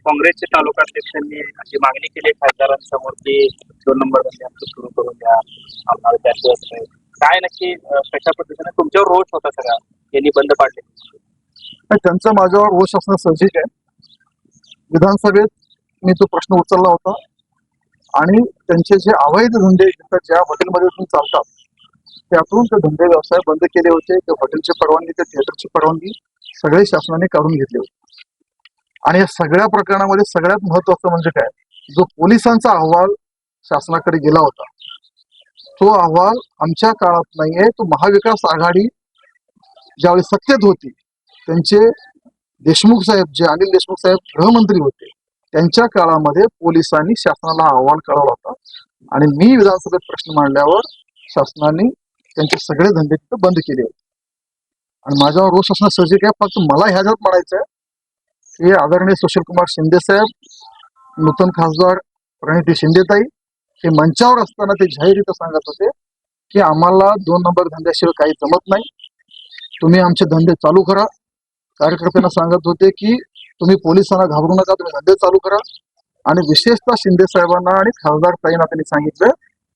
काँग्रेसचे तालुका अध्यक्षांनी अशी मागणी केली खासदारांसमोर की दोन नंबर आमचं सुरू करून द्या आम्हाला त्याचं काय नक्की कशा पद्धतीने तुमच्यावर रोष होता सगळा यांनी बंद पाडले? त्यांचा माझ्यावर रोष असणं साहजिक आहे. विधानसभेत मी तो प्रश्न उचलला होता. आणि त्यांचे जे अवैध धंदे ज्या हॉटेलमध्ये चालतात त्यातून ते धंदे व्यवसाय बंद केले होते. ते हॉटेलची परवानगी ते थिएटरची परवानगी सगळे शासनाने काढून घेतले होते. आणि या सगळ्या प्रकरणामध्ये सगळ्यात महत्वाचं म्हणजे काय? जो पोलिसांचा अहवाल शासनाकडे गेला होता तो अहवाल आमच्या काळात नाहीये. तो महाविकास आघाडी ज्यावेळी सत्तेत होती त्यांचे देशमुख साहेब जे अनिल देशमुख साहेब गृहमंत्री होते त्यांच्या काळामध्ये पोलिसांनी शासनाला अहवाल कळवला होता. आणि मी विधानसभेत प्रश्न मांडल्यावर शासनाने त्यांचे सगळे धंदे तिथं बंद केले होते. आणि माझ्यावर रोष असणं सर्जिक आहे फक्त मला ह्याच्यात म्हणायचं आहे की आदरणीय सुशील कुमार शिंदे साहेब नूतन खासदार प्रणिती शिंदेताई हे मंचावर असताना ते जाहीररित्या सांगत होते की आम्हाला दोन नंबर धंद्याशिवाय काही जमत नाही. तुम्ही आमचे धंदे चालू करा. कार्यकर्त्यांना सांगत होते की तुम्ही पोलिसांना घाबरू नका तुम्ही धंदे चालू करा. आणि विशेषतः शिंदे साहेबांना आणि खासदार ताईंना त्यांनी सांगितलं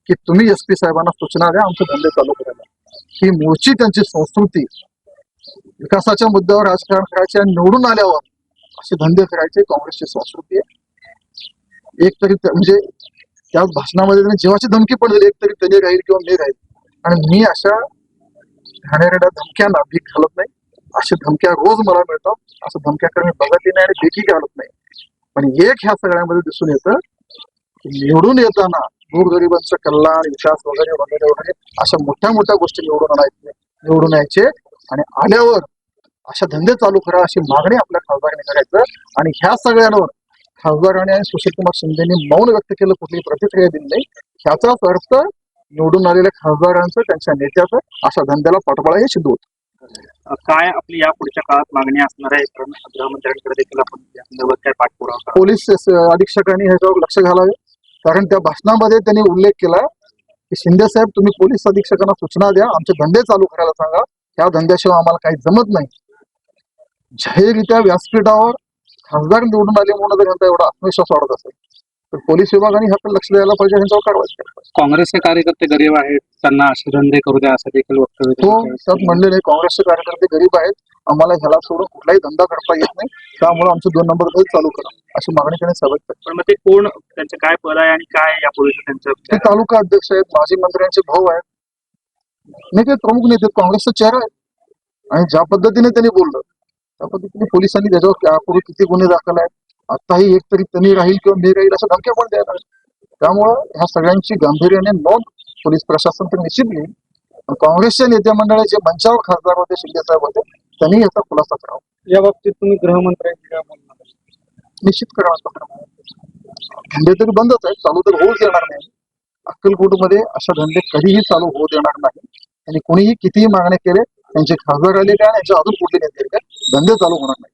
की तुम्ही एस पी साहेबांना सूचना द्या आमचे धंदे चालू करायला. ही मूळची त्यांची संस्कृती विकासाच्या मुद्द्यावर राजकारण करायचे आणि निवडून आल्यावर असे धंदे करायचे काँग्रेसची संस्कृती आहे. एक तरी म्हणजे त्या भाषणामध्ये त्यांनी जीवाची धमकी पण दिली एक तरी त्यांनी राहील किंवा मी राहील. आणि मी अशा घाणेरड्या धमक्यांना भीक घालत नाही. अशा धमक्या रोज मला मिळतात. असं धमक्याकडे मी बघतही नाही आणि भीकी घालत नाही. पण एक ह्या सगळ्यामध्ये दिसून येतं निवडून येताना गोरगरिबांचं कल्याण विकास वगैरे वगैरे वगैरे अशा मोठ्या मोठ्या गोष्टी निवडून आणायचे निवडून यायचे. आणि आल्यावर अशा धंदे चालू करा अशी मागणी आपल्या खासदारांनी करायचं. आणि ह्या सगळ्यांवर खासदारांनी आणि सुशीलकुमार शिंदेनी मौन व्यक्त केलं कुठली प्रतिक्रिया दिली नाही. ह्याचाच अर्थ निवडून आलेल्या खासदारांचं त्यांच्या नेत्याचं अशा धंद्याला पाठबळा हे सिद्ध होतं. काय आपली या पुढच्या काळात मागणी असणार आहे? कारण गृहमंत्र्यांकडे देखील आपण या संदर्भात काय पाठपुरावा पोलीस अधीक्षकांनी ह्याच्यावर लक्ष घालावे. कारण त्या भाषणामध्ये त्यांनी उल्लेख केला की शिंदे साहेब तुम्ही पोलीस अधीक्षकांना सूचना द्या. आमचे धंदे चालू करायला सांगा. त्या धंद्याशिवाय आम्हाला काही जमत नाही. जाहीररित्या व्यासपीठावर खासदार निवडून आले म्हणून जर यांचा एवढा आत्मविश्वास वाढत असेल तर पोलीस विभागाने ह्याकडे लक्ष द्यायला पाहिजे ह्यांच्यावर कारवाई काँग्रेसचे कार्यकर्ते गरीब आहेत त्यांना असे धंदे करू द्या असं देखील वक्तव्य तो त्यांनी त्यात म्हणले नाही काँग्रेसचे कार्यकर्ते गरीब आहेत आम्हाला ह्याला सोडून कुठलाही धंदा करता येत नाही त्यामुळे आमचे दोन नंबर चालू करा अशी मागणी त्यांनी सभेत पण मग ते कोण त्यांचं काय पद आहे आणि काय या पूर्वी ते त्यांचं तालुका अध्यक्ष आहेत माजी मंत्र्यांचे भाऊ आहेत नाही ते प्रमुख नेते काँग्रेसचा चेहरा आहे. आणि ज्या पद्धतीने त्यांनी बोललं त्या पद्धतीने पोलिसांनी त्याच्यावर यापूर्वी किती गुन्हे दाखल आहेत आताही एक तरी त्यांनी राहील किंवा मी राहील अशा धमक्या पण द्यायला. त्यामुळं ह्या सगळ्यांची गांभीर्याने नोंद पोलीस प्रशासन तर निश्चित घेईल. पण काँग्रेसच्या नेत्या मंडळाचे जे मंचावर खासदार होते शिंदे साहेब होते त्यांनी याचा खुलासा करावा. या बाबतीत तुम्ही गृहमंत्र्यांची निश्चित करावा धंदे तरी बंदच आहेत चालू तर होऊच देणार नाही. अक्कलकोटमध्ये अशा धंदे कधीही चालू होऊ देणार नाही. आणि कोणीही कितीही मागणी केले त्यांचे खासदार आलेले आणि याच्या अजून कुठले नेते धंदे चालू होणार नाही